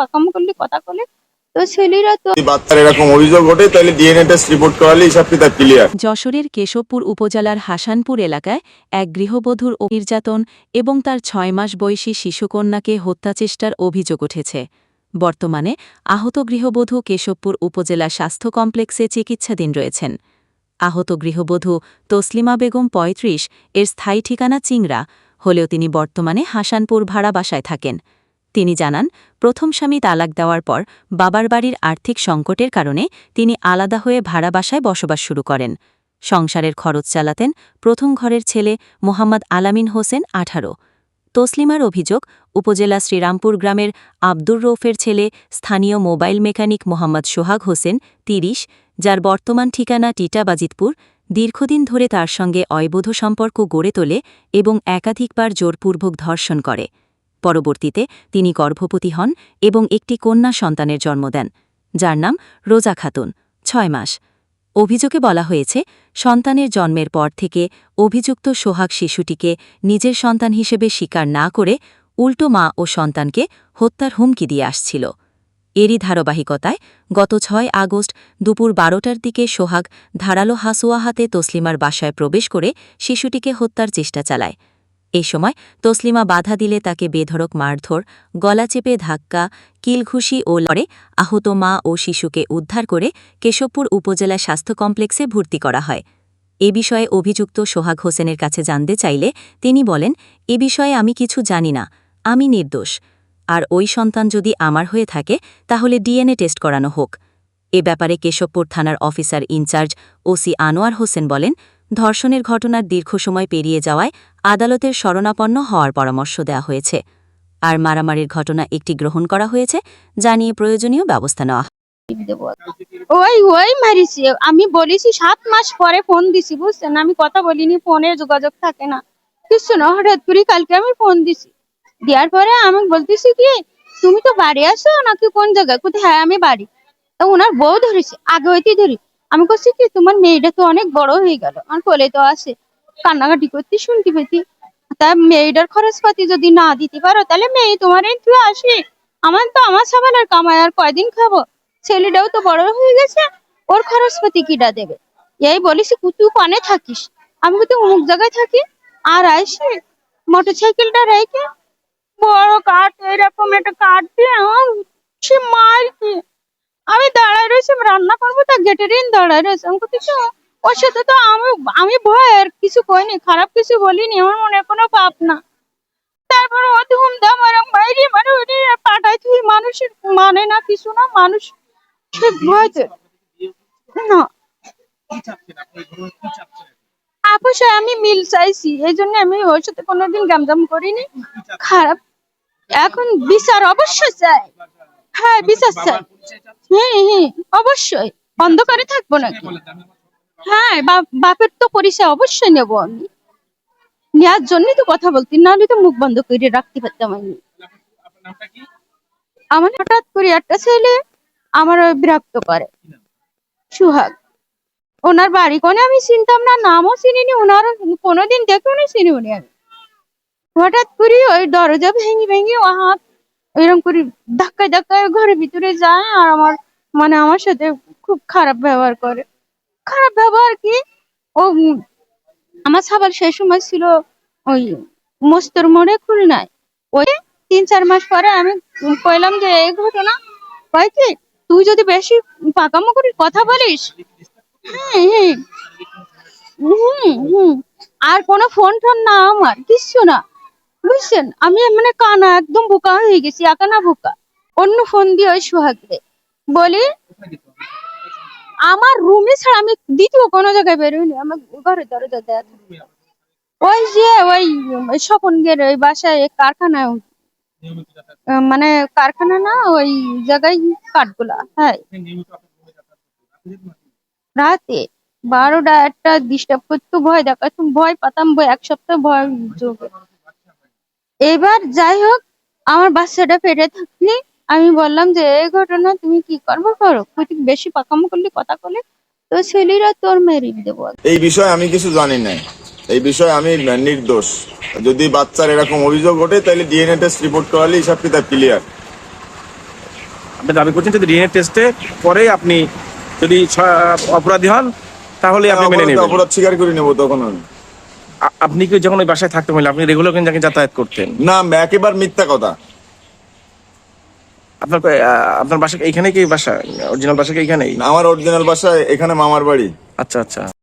পাকামো করলি কথা করলে তো ছেলেরা তো বাচ্চার এরকম অভিযোগ ওঠে তাহলে ডিএনএ টেস্ট রিপোর্ট করালে হিসাব কিতাব ক্লিয়ার যশোরের কেশবপুর উপজেলার হাসানপুর এলাকায় এক গৃহবধূর নির্যাতন এবং তার ছয় মাস বয়সী শিশুকন্যাকে হত্যাচেষ্টার অভিযোগ উঠেছে। বর্তমানে আহত গৃহবধূ কেশবপুর উপজেলা স্বাস্থ্য কমপ্লেক্সে চিকিৎসাধীন রয়েছেন। আহত গৃহবধূ তসলিমা বেগম ৩৫ এর স্থায়ী ঠিকানা চিংড়া। হলেও তিনি বর্তমানে হাসানপুর ভাড়া বাসায় থাকেন। তিনি জানান, প্রথম স্বামী তালাক দেওয়ার পর বাবার বাড়ির আর্থিক সংকটের কারণে তিনি আলাদা হয়ে ভাড়া বাসায় বসবাস শুরু করেন। সংসারের খরচ চালাতেন প্রথম ঘরের ছেলে মোহাম্মদ আলামিন হোসেন আঠারো। তসলিমার অভিযোগ, উপজেলা শ্রীরামপুর গ্রামের আব্দুর রৌফের ছেলে স্থানীয় মোবাইল মেকানিক মোহাম্মদ সোহাগ হোসেন তিরিশ, যার বর্তমান ঠিকানা টিটাবাজিতপুর দীর্ঘদিন ধরে তার সঙ্গে অয়বধ সম্পর্ক গড়ে তোলে এবং একাধিকবার জোরপূর্বক ধর্ষণ করে। পরবর্তীতে তিনি গর্ভবতী হন এবং একটি কন্যা সন্তানের জন্ম দেন, যার নাম রোজা খাতুন, ছয় মাস। অভিযোগে বলা হয়েছে, সন্তানের জন্মের পর থেকে অভিযুক্ত সোহাগ শিশুটিকে নিজের সন্তান হিসেবে স্বীকার না করে উল্টো মা ও সন্তানকে হত্যার হুমকি দিয়ে আসছিল। এরই ধারাবাহিকতায় গত ছয় আগস্ট দুপুর বারোটার দিকে সোহাগ ধারালো হাসুয়া হাতে তসলিমার বাসায় প্রবেশ করে শিশুটিকে হত্যার চেষ্টা চালায়। এই সময় তসলিমা বাধা দিলে তাকে বেধড়ক মারধর, গলা চেপে ধাক্কা, কিলঘুষি ও লড়ে আহত মা ও শিশুকে উদ্ধার করে কেশবপুর উপজেলা স্বাস্থ্য কমপ্লেক্সে ভর্তি করা হয়। এ বিষয়ে অভিযুক্ত সোহাগ হোসেনের কাছে জানতে চাইলে তিনি বলেন, এ বিষয়ে আমি কিছু জানি না, আমি নির্দোষ। আর ওই সন্তান যদি আমার হয়ে থাকে, তাহলে ডিএনএ টেস্ট করানো হোক। এ ব্যাপারে কেশবপুর থানার officer in charge OC Anwar Hossain বলেন, ধর্ষণের ঘটনার দীর্ঘ সময় পেরিয়ে যাওয়ায় আদালতের শরণাপন্ন হওয়ার পরামর্শ দেওয়া হয়েছে আর মারামারির ঘটনা একটি গ্রহণ করা হয়েছে, যা নিয়ে প্রয়োজনীয় ব্যবস্থা নেওয়া ওই ওই মারিছি। আমি বলেছি, সাত মাস পরে ফোন দিছি, বুঝছেন? আমি কথা বলিনি, ফোনে যোগাযোগ থাকে না। কিছু না? হঠাৎ করে কালকে আমি ফোন দিছি। দেওয়ার পরে আমি বলতেছি কি, তুমি তো বাড়ি আসো নাকি কোন জায়গায়? কোথায় হ্যাঁ আমি বাড়ি। তো ওনার বউ ধরেছে, আগে হইতেই ধরি। আমি বলছি কি, তোমার মেয়েটা তো অনেক বড় হয়ে গেল, আমার কোলে তো আসে কান্নাকাটি করতে, শুনতে পেতি। তা মেয়েটার খরচপাতি যদি না দিতে পারো, তাহলে মেয়ে তোমার তুই আসি আমার তো আমার সাবানের কামাই আর কয়দিন খাব। ছেলেটাও তো বড় হয়ে গেছে, ওর খরচপাতি কিটা দেবে? এই বলিস, তুই কানে থাকিস? আমি কিন্তু অমুক জায়গায় থাকি। আর আইসি মোটর সাইকেলটা রেখে বড় কাঠ, এরকম একটা কাঠ দিয়ে সে মার কি আমি দাঁড়ায় রয়েছি রান্না করব, তা গেটের দাঁড়ায় রয়েছে। আমি কিছু ওর সাথে তো আমি আমি ভয়ের কিছু কইনি, খারাপ কিছু বলিনি, আমার মনে কোনো পাপ না। তারপর ও ধুম দাম এরকম বাইরে মানে ওই পাঠাই তুই মানুষের মানে না কিছু না, মানুষ ভয়তে। না। আপসে আমি মিল চাইছি, এই জন্য আমি ওর সাথে কোনোদিন গামজাম করিনি। খারাপ। এখন বিচার অবশ্যই চাই। হ্যাঁ বিচার চাই। হ্যাঁ হ্যাঁ অবশ্যই। অন্ধকারে থাকব নাকি? হ্যাঁ বাপ- বাপের তো পরিচয় অবশ্যই নেব আমি। নেওয়ার জন্যই তো কথা বলতি, নাহলে তো মুখ বন্ধ করে রাখতে পারতাম আমি। আমার হঠাৎ করে একটা ছেলে আমার বিরক্ত করে, সুহাগ। ওনার বাড়ি কোনে আমি চিনতাম না, নামও চিনিনি ওনার কোনোদিন দেখেও নি চিনিনি আমি। হঠাৎ করে ওই দরজা ভেঙে ভেঙে ও হাত এরকম করে ধাক্কায় ধাক্কায় ঘরের ভিতরে যায় আর আমার মানে আমার সাথে খুব খারাপ ব্যবহার করে। খারাপ ব্যবহার কি? ও আমার সাবাল সেই সময় ছিল ওই মস্তর মোড়ে খুলনায়। ওই তিন চার মাস পরে আমি কইলাম যে, এই ঘটনা কয় কি? তুই যদি বেশি পাকামো করে কথা বলিস। হ্যাঁ হ্যাঁ। আর কোনো ফোন টোন না আমার, কিচ্ছু না। বুঝছেন? আমি মানে কানা, একদম বোকা হয়ে গেছি, একা না বোকা। অন্য ফোন দিয়ে ওই সোহাগরে। বলি আমার রুমে ছাড়া আমি দ্বিতীয় কোনো জায়গায় বেরোইনি। আমার ঘরে দরজা দেয়া ওই যে, ওই ওই স্বপনগের ওই বাসায় কারখানায় মানে কারখানা না, ওই জায়গায় কাঠগুলা হ্যাঁ। রাতে বারোটা একটা ডিস্টার্ব করতো, ভয় দেখাতো, ভয় পাতাম, ভয় এক সপ্তাহ ভয় যোগে। এবার যাই হোক, আমার বাচ্চাটা পেটে থাকলে আমি বললাম যে এই ঘটনা তুমি কি করব করো? তুই বেশি পাকামো করলে কথা বলে তো ছেলেরা তোর মেরিট দেবো এই বিষয়ে আমি কিছু জানি না এই বিষয়ে আমি নির্দোষ। যদি বাচ্চার এরকম অভিযোগ ওঠে তাহলে ডিএনএ টেস্ট রিপোর্ট করালে হিসাব কিতাব ক্লিয়ার আপনি দাবি করছেন যদি ডিএনএ টেস্টে পরে আপনি যদি অপরাধী হন তাহলে আপনি হ্যাঁ, মেনে নেবেন। অপরাধ স্বীকার করে নেব তখন আমি। আপনি কি যখন ওই বাসায় থাকতে পারলেন আপনি রেগুলার যাতায়াত করতেন? না একেবারে মিথ্যা কথা। আপনার আপনার বাসা এখানে কি বাসা? অরিজিনাল বাসা কি এখানে আমার অরিজিনাল বাসা এখানে মামার বাড়ি। আচ্ছা আচ্ছা।